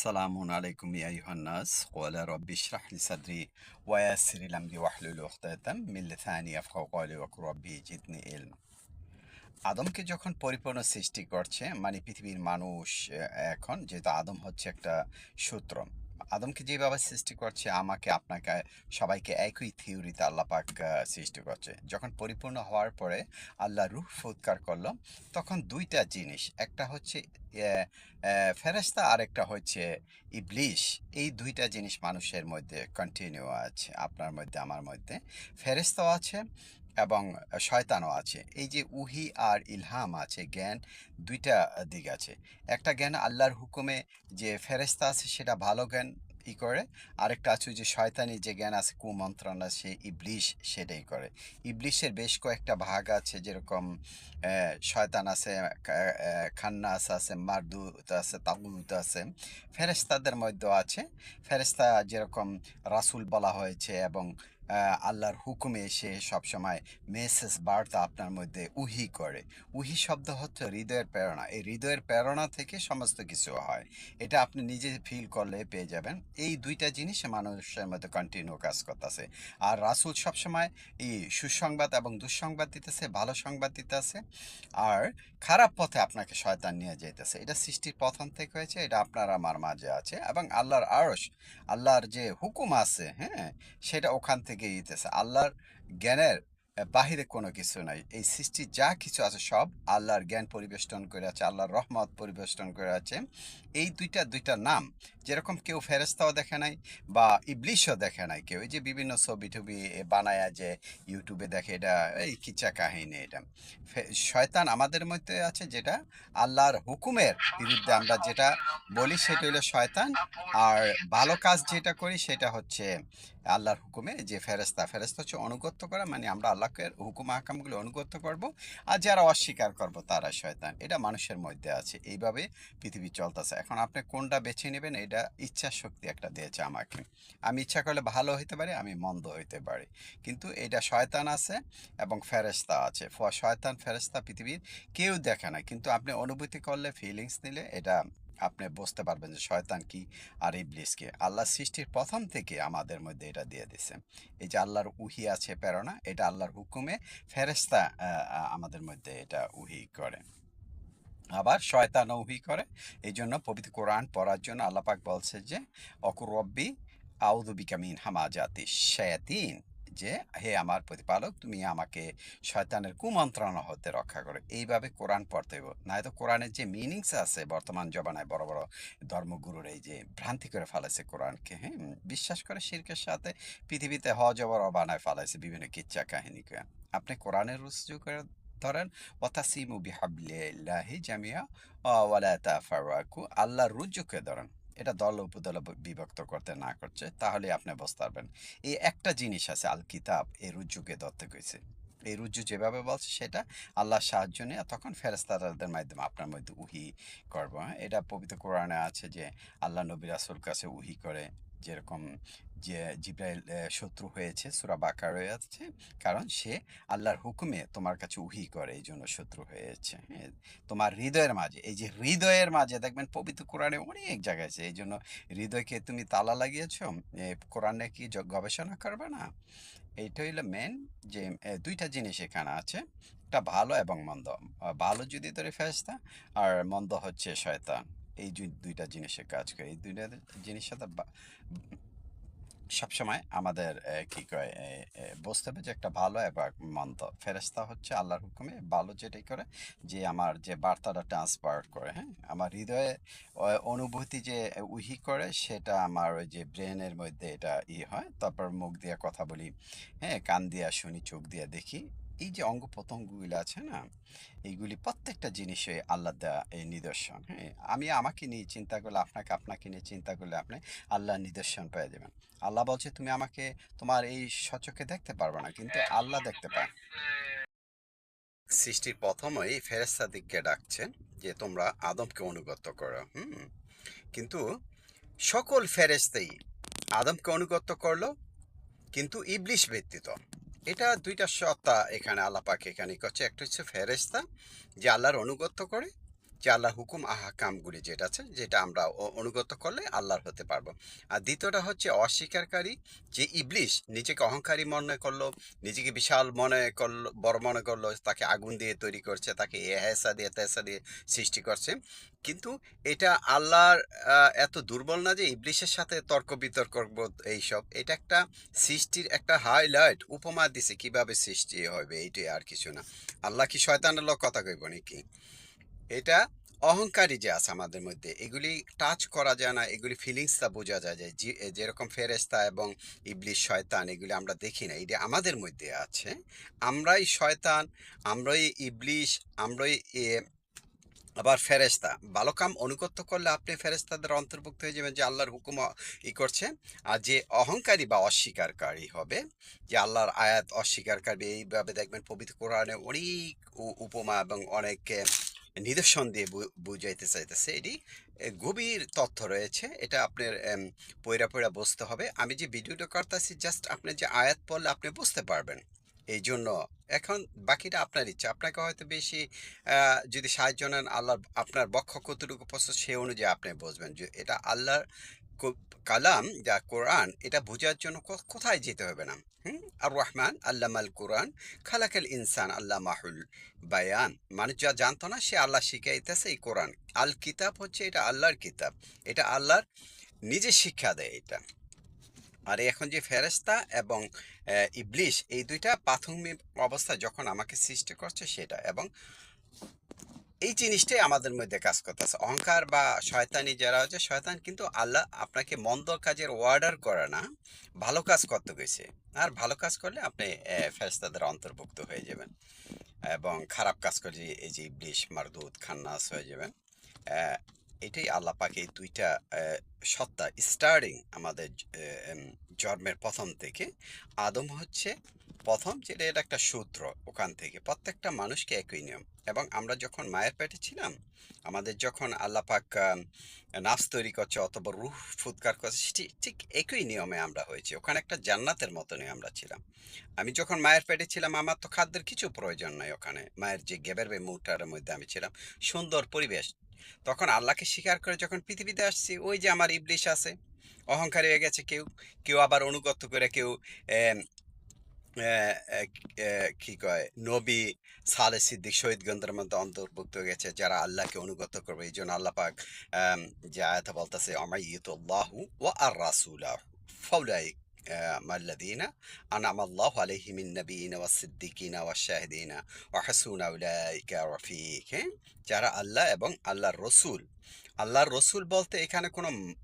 সালামুন আলাইকুম ইয়াইহান্নাস ওয়ালা রব্বি ইশরাহ লি সাদরি ওয়া ইয়াসসির লি আমরি ওয়াহলুল উখতাতাম মিন লিসানি ইয়াফকাহু কওলি ওয়া রব্বি জিদনি ইলম আদমকে যখন পরিপূর্ণ সৃষ্টি করছে মানে পৃথিবীর মানুষ এখন, যেহেতু আদম হচ্ছে একটা সূত্র আদমকে যেভাবে সৃষ্টি করছে আমাকে আপনাকে সবাইকে একই থিওরিতে আল্লাহ পাক সৃষ্টি করছে। যখন পরিপূর্ণ হওয়ার পরে আল্লাহ রুহ ফুৎকার করল তখন দুইটা জিনিস একটা হচ্ছে আহ, আহ, ফেরেশতা আর একটা হচ্ছে ইবলিশ। এই দুইটা জিনিস মানুষের মধ্যে কন্টিনিউ আছে আপনার মধ্যে আমার মধ্যে। ফেরেশতাও আছে এবং শয়তানও আছে। এই যে উহি আর ইলহাম আছে, জ্ঞান দুইটা দিক আছে। একটা জ্ঞান আল্লাহর হুকুমে যে ফেরেস্তা আছে, সেটা ভালো জ্ঞান ই করে। আরেকটা আছে যে শয়তানি যে জ্ঞান আছে, কুমন্ত্রণা সে ইবলিশ সেটাই করে। ইবলিশের বেশ কয়েকটা ভাগ আছে, যেরকম শয়তান আছে খান্নাস আছে, মারদুত আছে, তাগুত আছে। ফেরেস্তাদের মধ্যেও আছে। ফেরেস্তা যেরকম রাসূল বলা হয়েছে এবং আল্লাহর হুকুমে এসে সবসময় মেসেজ বার্তা আপনার মধ্যে উহি করে। উহি শব্দ হচ্ছে হৃদয়ের প্রেরণা। এই হৃদয়ের প্রেরণা থেকে সমস্ত কিছু হয়। এটা আপনি নিজে ফিল করলে পেয়ে যাবেন। এই দুইটা জিনিস মানুষের মধ্যে কন্টিনিউ কাজ করতেছে। আর রাসূল সবসময় এই সুসংবাদ এবং দুঃসংবাদ দিতেছে, ভালো সংবাদ দিতেছে। আর খারাপ পথে আপনাকে শয়তান নিয়ে যাইতেছে। এটা সৃষ্টির প্রথম থেকে হয়েছে, এটা আপনার আমার মাঝে আছে এবং আল্লাহর আরশ, আল্লাহর যে হুকুম আছে হ্যাঁ সেটা ওখান থেকে ইতেছে আল্লাহর জ্ঞানের বাহিরে কোনো কিছু নাই। এই সৃষ্টি যা কিছু আছে সব আল্লাহর জ্ঞান পরিবেষ্টন করে আছে, আল্লাহর রহমত পরিবেষ্টন করে আছে। এই দুইটা দুইটা নাম, যেরকম কেউ ফেরেস্তাও দেখে নাই বা ইবলিশও দেখে নাই কেউ। এই যে বিভিন্ন ছবি টবি বানায় যে ইউটিউবে দেখে এটা, এই কিচ্ছা কাহিনী এটা। শয়তান আমাদের মধ্যে আছে যেটা আল্লাহর হুকুমের বিরুদ্ধে আমরা যেটা বলি সেটা হলো শয়তান। আর ভালো কাজ যেটা করি সেটা হচ্ছে আল্লাহর হুকুমে যে ফেরেস্তা ফেরেস্তা হচ্ছে অনুগত্য করা মানে আমরা আল্লাহকে হুকুম হাকামগুলো অনুগত্য করব। আর যারা অস্বীকার করব, তারা শয়তান। এটা মানুষের মধ্যে আছে। এইভাবে পৃথিবী চলতেছে। এখন আপনি কোনটা বেছে নেবেন, এটা ইচ্ছা শক্তি একটা দিয়েছে আমাকে। আমি ইচ্ছা করলে ভালো হইতে পারি, আমি মন্দ হইতে পারি। কিন্তু এটা শয়তান আছে এবং ফেরেস্তা আছে। শয়তান ফেরেস্তা পৃথিবীর কেউ দেখে না। কিন্তু আপনি অনুভূতি করলে ফিলিংস নিলে এটা আপনি বুঝতে পারবেন যে শয়তান কি আর ইবলিসকে। আল্লাহ সৃষ্টির প্রথম থেকে আমাদের মধ্যে এটা দিয়ে দিছে। এই যে আল্লাহর উহি আছে, প্রেরণা, এটা আল্লাহর হুকুমে ফেরেস্তা আমাদের মধ্যে এটা উহি করে। আবার শয়তান উহি করে। এই জন্য পবিত্র কোরআন পড়ার জন্য আল্লাহ পাক বলছে যে, অকুর আউদুবিকামিন আউদু বিকামিন হামাজাতি শায়াতিন। যে, হে আমার প্রতিপালক, তুমি আমাকে শয়তানের কুমন্ত্রণা হতে রক্ষা করো। এইভাবে কোরআন পড়তে হবে নয়তো কোরআনের যে মিনিংস আছে, বর্তমান জমানায় বড় বড় ধর্মগুরুর এই যে ভ্রান্তি করে ফেলেছে কোরআনকে হ্যাঁ? বিশ্বাস করে শিরকের সাথে পৃথিবীতে হজবর বানায় ফেলাইছে বিভিন্ন কিচ্ছা কাহিনীকে। আপনি কোরআনের রুজু করে ধরেন, ওয়াতাসিমু বিহাবলিল্লাহি জামিয়া ওয়ালা তাফাররাকু। আল্লাহর রুজুকে ধরেন। এটা দল উপদল বিভক্ত করতে না করছে তাহলে আপনি বুঝতে পারবেন এই একটা জিনিস আছে, আল কিতাব, এই রুজুকে ধরতে কইছে এই রুজু যেভাবে বলছে, সেটা আল্লাহর সাহায্য নিয়ে তখন ফেরেস্তাদের মাধ্যমে আপনার মধ্যে উহি করব হ্যাঁ? এটা পবিত্র কোরআনে আছে যে, আল্লাহ নবী রাসুল কাছে উহি করে যেরকম যে জিব্রাইল শত্রু হয়েছে, সুরা বাকার হয়ে আছে কারণ সে আল্লাহর হুকুমে তোমার কাছে উহি করে, এই জন্য শত্রু হয়েছে। হ্যাঁ তোমার হৃদয়ের মাঝে, এই যে হৃদয়ের মাঝে, দেখবেন পবিত্র কোরআনে অনেক জায়গায় আছে, এই জন্য হৃদয়কে তুমি তালা লাগিয়েছ কোরআনে কি গবেষণা করবে না? এইটা হইল মেন যে দুইটা জিনিস এখানে আছে, একটা ভালো এবং মন্দ। ভালো যদি ধরে ফেরস্তা আর মন্দ হচ্ছে শয়তান। এই দুইটা জিনিসের কাজ করে। এই দুইটা জিনিস সাথে সবসময় আমাদের কি কয় বুঝতে হবে যে একটা ভালো এবং মন্দ। ফেরেস্তা হচ্ছে আল্লাহর হুকুমে ভালো যেটাই করে, যে আমার যে বার্তাটা ট্রান্সফার করে হ্যাঁ? আমার হৃদয়ে অনুভূতি যে উহি করে, সেটা আমার ওই যে ব্রেনের মধ্যে এটা ই হয়। তারপর মুখ দিয়ে কথা বলি হ্যাঁ? কান দিয়া শুনি, চোখ দিয়ে দেখি এই যে অঙ্গ প্রত্যঙ্গগুলো আছে না, এইগুলি প্রত্যেকটা জিনিসে আল্লাহ দেওয়া এই নিদর্শন হ্যাঁ? আমি আমাকে নিয়ে চিন্তা করলে, আপনাকে আপনাকে নিয়ে চিন্তা করলে আপনি আল্লাহ নিদর্শন পেয়ে যাবেন। আল্লাহ বলছে, তুমি আমাকে, তোমার এই সচক্ষে দেখতে পারবে না, কিন্তু আল্লাহ দেখতে পায়। সৃষ্টির প্রথমেই ফেরেস্তাদিককে ডাকছেন যে, তোমরা আদমকে অনুগত করো। হুম? কিন্তু সকল ফেরেস্তাই আদমকে অনুগত করল, কিন্তু ইবলিশ ব্যতীত। এটা দুইটা সত্তা এখানে আল্লাপাক এখানে করছে। একটা হচ্ছে ফেরেস্তা যে আল্লাহর অনুগত্য করে যে আল্লাহ হুকুম, আহকামগুলি যেটা আছে, যেটা আমরা অনুগত করলে আল্লাহর হতে পারব। আর দ্বিতীয়টা হচ্ছে অস্বীকারী, যে ইবলিশ নিজেকে অহংকারী মনে করল, নিজেকে বিশাল মনে করল, বড় মনে করল, তাকে আগুন দিয়ে তৈরি করছে, তাকে এহেসা দিয়ে, তেসা দিয়ে সৃষ্টি করছে। কিন্তু এটা আল্লাহর এত দুর্বল না যে ইবলিশের সাথে তর্ক বিতর্ক এইসব। এটা একটা সৃষ্টির একটা হাইলাইট, উপমা দিছে কীভাবে সৃষ্টি হবে, এইটাই আর কিছু না। আল্লাহ কি শয়তানের লোক কথা কইব নাকি? এটা অহংকারী যে আছে আমাদের মধ্যে। এগুলি টাচ করা যায় না, এগুলি ফিলিংসটা বোঝা যায় যে যেরকম ফেরেস্তা এবং ইবলিশ শয়তান এগুলি আমরা দেখি না এটা আমাদের মধ্যে আছে, আমরাই শয়তান, আমরাই ইবলিশ আমরাই আবার ফেরেস্তা ভালো কাম অনুগত্য করলে আপনি ফেরেস্তাদের অন্তর্ভুক্ত হয়ে যাবেন যে আল্লাহর হুকুম ই করছে, আর যে অহংকারী বা অস্বীকারী হবে, যে আল্লাহর আয়াত অস্বীকারী এইভাবে দেখবেন পবিত্র কোরআনে অনেক উপমা এবং অনেক নিদর্শন দিয়ে বুঝাইতে চাইতেছে, এটি গভীর তথ্য রয়েছে। এটা আপনার পয়রা পয়রা বুঝতে হবে। আমি যে ভিডিওটা করতেছি, জাস্ট আপনি যে আয়াত পড়লে আপনি বুঝতে পারবেন। এই জন্য এখন বাকিটা আপনার ইচ্ছা। আপনাকে হয়তো বেশি যদি সাহায্য নেন, আল্লাহর, আপনার বক্ষ কতটুকু পছন্দ, সে অনুযায়ী আপনি বুঝবেন যে এটা আল্লাহর কালাম যা কোরআন, এটা বোঝার জন্য কোথায় যেতে হবে না? হুম? আর রহমান আল্লামাল কোরআন, খালাকাল ইনসান আল্লাহ মাহুল বায়ান। মানুষ যা জানতো না, সে আল্লাহ শিখাইতেছে এই কোরআন। আল কিতাব হচ্ছে এটা আল্লাহর কিতাব। এটা আল্লাহর নিজে শিক্ষা দেয় এটা। আর এখন যে ফেরেস্তা এবং ইবলিশ, এই দুইটা প্রাথমিক অবস্থা যখন আমাকে সৃষ্টি করছে সেটা এবং এই জিনিসটাই আমাদের মধ্যে কাজ করতেছে। অহংকার বা শয়তানি যারা হচ্ছে শয়তান কিন্তু আল্লাহ আপনাকে মন্দ কাজের অর্ডার করে না, ভালো কাজ করতে গেছে। আর ভালো কাজ করলে আপনি ফেরস্তাদের অন্তর্ভুক্ত হয়ে যাবেন। এবং খারাপ কাজ করলে এই যে ইবলিশ, মারদুদ, খান্নাস হয়ে যাবেন। এটাই আল্লাহ পাকে এই দুইটা সত্তা স্টার্টিং আমাদের জন্মের প্রথম থেকে। আদম হচ্ছে প্রথম যেটা এটা একটা সূত্র ওখান থেকে। প্রত্যেকটা মানুষকে একই নিয়ম। এবং আমরা যখন মায়ের পেটে ছিলাম আমাদের যখন আল্লাহ পাক আহ, নাফস তৈরি করছে অথবা রুহ ফুৎকার করছে ঠিক একই নিয়মে আমরা হয়েছি। ওখানে একটা জান্নাতের মতনই আমরা ছিলাম। আমি যখন মায়ের পেটে ছিলাম আমার তো খাদ্যের কিছু প্রয়োজন নাই ওখানে। মায়ের যে গেবের বে মুটার মধ্যে আমি ছিলাম সুন্দর পরিবেশ। তখন আল্লাহকে স্বীকার করে যখন পৃথিবীতে আসছি, ওই যে আমার ইবলিশ আছে, অহংকারী হয়ে গেছে, কেউ কেউ আবার অনুগত করে কেউ কি কয়, নবী সালে সিদ্দিক শহীদ গন্ধের মধ্যে অন্তর্ভুক্ত হয়ে গেছে, যারা আল্লাহকে অনুগত করবে, এই জন্য আল্লাহ পাক যে আয়াত বলতেছে আমাইতুল্লাহু ও আর রাসূলা ফাউলাইক মাল্লাযীনা আনআমা আল্লাহু আলাইহিম মিন নাবিয়িনা ওয়াস সিদ্দিকিনা ওয়া? যারা আল্লাহ এবং আল্লাহর রসুল। আল্লাহর রসুল বলতে এখানে কোনো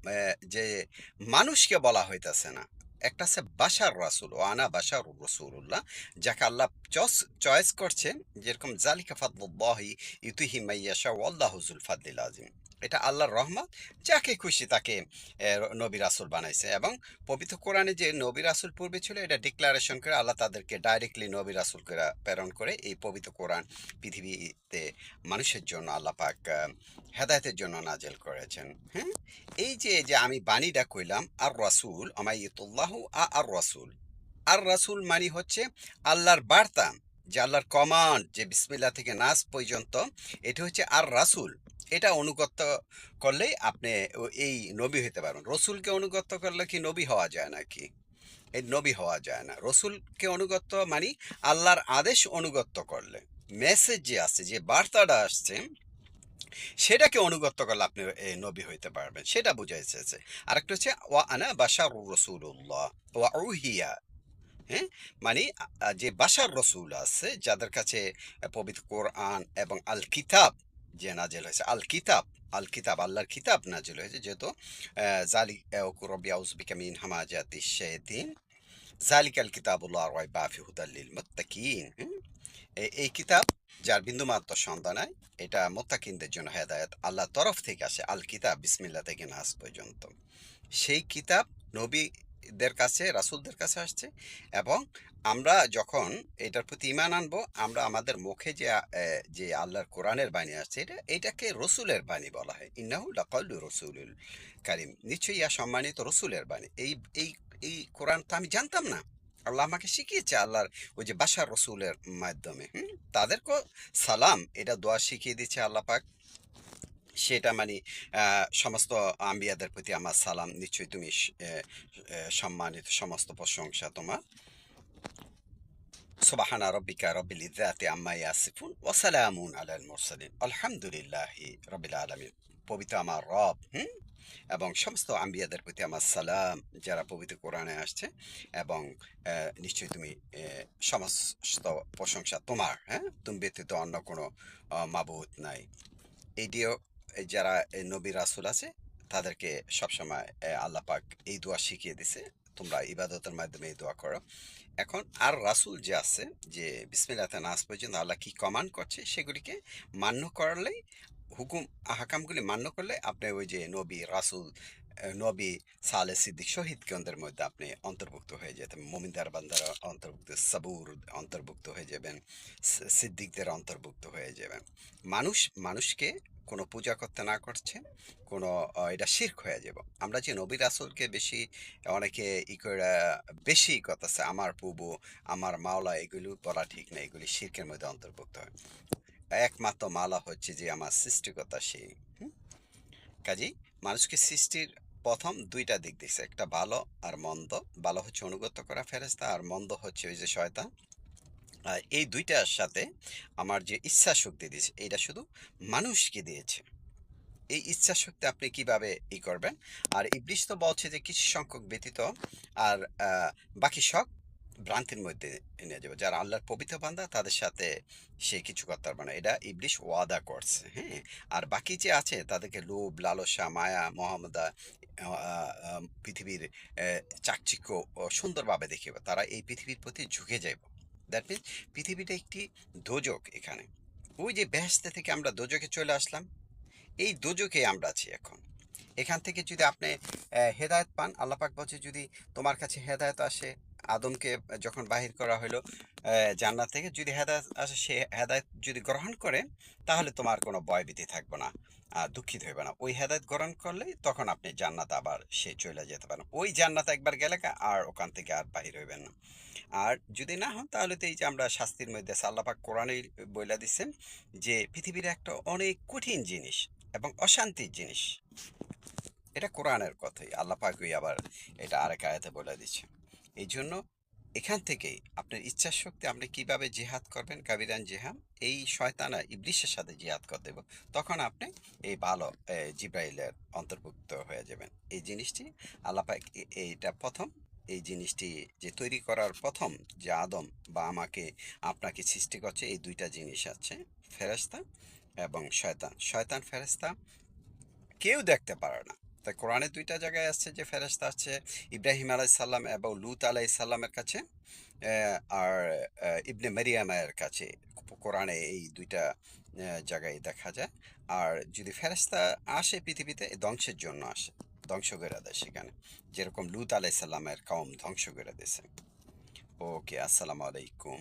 যে মানুষকে বলা হইতাছে না। একটা আছে বাশার রাসুল ও আনা বাশার রসুল্লাহ যাকে আল্লাহ চস, চয়েস করছে যেরকম জালিকা ফাদলুল্লাহি ইউতিহি মাইয়াশা ওয়াল্লাহু যুল ফাদলিল আযীম। এটা আল্লাহর রহমত যাকে খুশি তাকে নবী রাসুল বানাইছে এবং পবিত্র কোরআনে যে নবী রাসুল পূর্বে ছিল এটা ডিক্লারেশন করে আল্লাহ তাদেরকে ডাইরেক্টলি নবী রাসুল করে প্রেরণ করে এই পবিত্র কোরআন পৃথিবীতে মানুষের জন্য আল্লাহ পাক আহ, জন্য নাজেল করেছেন। হ্যাঁ? এই যে যে আমি বাণীটা কইলাম আর রাসুল আমাইতুল্লাহ আ আর রাসুল। আর রাসুল মানি হচ্ছে আল্লাহর বার্তা। যে আল্লাহর কমান্ড যে বিসমিল্লা থেকে নাস পর্যন্ত, এটা হচ্ছে আর রাসুল। এটা অনুগত করলেই আপনি এই নবী হতে পারবেন। রসুলকে অনুগত করলে কি নবী হওয়া যায় না কি এই নবী হওয়া যায় না। রসুলকে অনুগত মানে আল্লাহর আদেশ অনুগত করলে। মেসেজ যে আছে যে বার্তাটা আসছে, সেটাকে অনুগত করলে আপনি নবী হইতে পারবেন। সেটা বুঝাইছে আরেকটা হচ্ছে, ওয়া আনা বাশার রসুল্লাহ ওয়া উহিয়া হ্যাঁ মানে যে বাসার রসুল আছে, যাদের কাছে পবিত্র কোরআন এবং আল কিতাব যে নাজেল হয়েছে আল কিতাব আল কিতাব আল্লাহর কিতাব নাজেল হয়েছে যেহেতু জালি রবি আউজবিকা মিন হামাজাতি শায়াতিন জালিকাল কিতাবুল্লাহ রাইবা ফি হুদাল লিল মুত্তাকিন? এই কিতাব যার বিন্দুমাত্র সন্ধান নাই, এটা মোত্তাকিনদের জন্য হেদায়েত, আল্লাহর তরফ থেকে আসে আল কিতাব বিসমিল্লাহ থেকে নাস পর্যন্ত সেই কিতাব নবীদের কাছে, রাসূলদের কাছে আসছে এবং আমরা যখন এটার প্রতি ইমান আনব, আমরা আমাদের মুখে যে যে আল্লাহর কোরআনের বাণী আসছে, এটা, এটাকে রসুলের বাণী বলা হয়। ইন্নাহু লাকাউলু রসুলুল কারিম। নিশ্চয়ই ইয়া সম্মানিত রসুলের বাণী। এই এই এই কোরআন তো আমি জানতাম না। আল্লাহ আমাকে শিখিয়েছে আল্লাহর ওই যে বাসার রসুলের মাধ্যমে। হুম? তাদেরকেও সালাম, এটা দোয়া শিখিয়ে দিচ্ছে আল্লাহ পাক। সেটা মানে সমস্ত আম্বিয়াদের প্রতি আমার সালাম। নিশ্চয়ই তুমি সম্মানিত সমস্ত প্রশংসা তোমার। সুবাহানা রব্বিকা রব্বিল ইজ্জাতি আম্মা ইয়াসিফুন ওয়া সালামুন আলাল মুরসালিন। আলহামদুলিল্লাহি রাব্বিল আলামিন। পবিত্র আমার রব, হুম? এবং সমস্ত আম্বিয়াদের প্রতি আমার সালাম, যারা পবিত্র কোরআনে আসছে এবং নিশ্চয়ই তুমি সমস্ত প্রশংসা তোমার হ্যাঁ? তুমি ব্যতীত অন্য কোনো মাবুত নাই। এইটিও এই যারা নবী রাসুল আছে, তাদেরকে সবসময় আল্লাহ পাক এই দোয়া শিখিয়ে দিছে, তোমরা ইবাদতের মাধ্যমে এই দোয়া করো। এখন আর রাসুল যে আছে, যে বিসমিল্লাতে নাস পর্যন্ত আল্লাহ কি কমান্ড করছে, সেগুলিকে মান্য করলেই, হুকুম, হাকামগুলি মান্য করলে আপনি ওই যে নবী রাসুল নবী সালে সিদ্দিক শহীদ কেন্দ্রের মধ্যে আপনি অন্তর্ভুক্ত হয়ে যেতেন। মোমিনদার বান্দার অন্তর্ভুক্ত, সাবুর অন্তর্ভুক্ত হয়ে যাবেন সিদ্দিকদের অন্তর্ভুক্ত হয়ে যাবেন। মানুষ, মানুষকে কোনো পূজা করতে না করছে, কোনো এটা শির্ক হয়ে যাব। আমরা যে নবী রাসুলকে বেশি, অনেকে ই করে বেশি করতেছে, আমার পুবু আমার মাওলা, এগুলো বলা ঠিক না, এগুলি শির্কের মধ্যে অন্তর্ভুক্ত। হয় একমাত্র মালা হচ্ছে যে আমার সৃষ্টিকর্তা সেই হুম? কাজেই মানুষকে সৃষ্টির প্রথম দুইটা দিক দিচ্ছে একটা ভালো আর মন্দ। ভালো হচ্ছে অনুগত করা ফেরেস্তা আর মন্দ হচ্ছে ওই যে শয়তান। আর এই দুইটার সাথে আমার যে ইচ্ছা শক্তি দিয়েছে এটা শুধু মানুষকে দিয়েছে। এই ইচ্ছা শক্তি আপনি কীভাবে ই করবেন? আর ইবলিশ তো বলছে যে কিছু সংখ্যক ব্যতীত আর বাকি সব ভ্রান্তির মধ্যে নিয়ে যাবে। যারা আল্লাহর পবিত্র বান্দা, তাদের সাথে সে কিছু করতে পারবে না। এটা ইবলিশ ওয়াদা করছে হ্যাঁ? আর বাকি যে আছে, তাদেরকে লোভ, লালসা, মায়া, মহামদা পৃথিবীর চাকচিক্য সুন্দরভাবে দেখিবে তারা এই পৃথিবীর প্রতি ঝুঁকে যাইব। দ্যাট মিনস পৃথিবীটা একটি দোজক এখানে। ওই যে ব্যস্ত থেকে আমরা দোজকে চলে আসলাম, এই দোজকে আমরা আছি এখন। এখান থেকে যদি আপনি হেদায়ত পান আল্লাহ পাক বলছে যদি তোমার কাছে হেদায়ত আসে আদমকে যখন বাহির করা হলো জান্নাত থেকে যদি হেদায়ত আসে সে হেদায়ত যদি গ্রহণ করে তাহলে তোমার কোনো ভয়ভীতি থাকবে না আর দুঃখিত হইবে না। ওই হেদায়ত গ্রহণ করলে তখন আপনি জান্নাত আবার সে চলে যেতে পারেন। ওই জান্নাত একবার গেলে আর ওখান থেকে আর বাহির হইবেন না। আর যদি না হন তাহলে তো এই যে আমরা শাস্তির মধ্যে আছে, আল্লাহ পাক বইলা দিচ্ছেন যে পৃথিবীর একটা অনেক কঠিন জিনিস এবং অশান্তির জিনিস। এটা কোরআনের কথাই। আল্লাহ পাকই আবার এটা আরেক আয়াতে বলে দিচ্ছে। এই জন্য এখান থেকেই আপনার ইচ্ছা শক্তি আপনি কীভাবে জিহাদ করবেন, কাবিরান জিহাম এই শয়তানা ইবলিশের সাথে জিহাদ করে দেব, তখন আপনি এই ভালো জিব্রাইলের অন্তর্ভুক্ত হয়ে যাবেন। এই জিনিসটি আল্লাহ পাক এ- এইটা প্রথম। এই জিনিসটি যে তৈরি করার প্রথম যে আদম বা আমাকে আপনাকে সৃষ্টি করছে, এই দুইটা জিনিস আছে ফেরেস্তা এবং শয়তান। শয়তান ফেরেস্তা কেউ দেখতে পারে না। তাই কোরআনে দুইটা জায়গায় আসছে যে ফেরেশতা আছে ইব্রাহিম আলাই সাল্লাম এবং লুত আলাই সাল্লামের কাছে আর ইবনে মারিয়ামের কাছে কোরআনে এই দুইটা জায়গায় দেখা যায়। আর যদি ফেরেশতা আসে পৃথিবীতে ধ্বংসের জন্য আসে, ধ্বংস করে দেয় সেখানে। যেরকম লুত আলাই সাল্লামের কম ধ্বংস করে দিয়েছে। ওকে, আসসালামু আলাইকুম।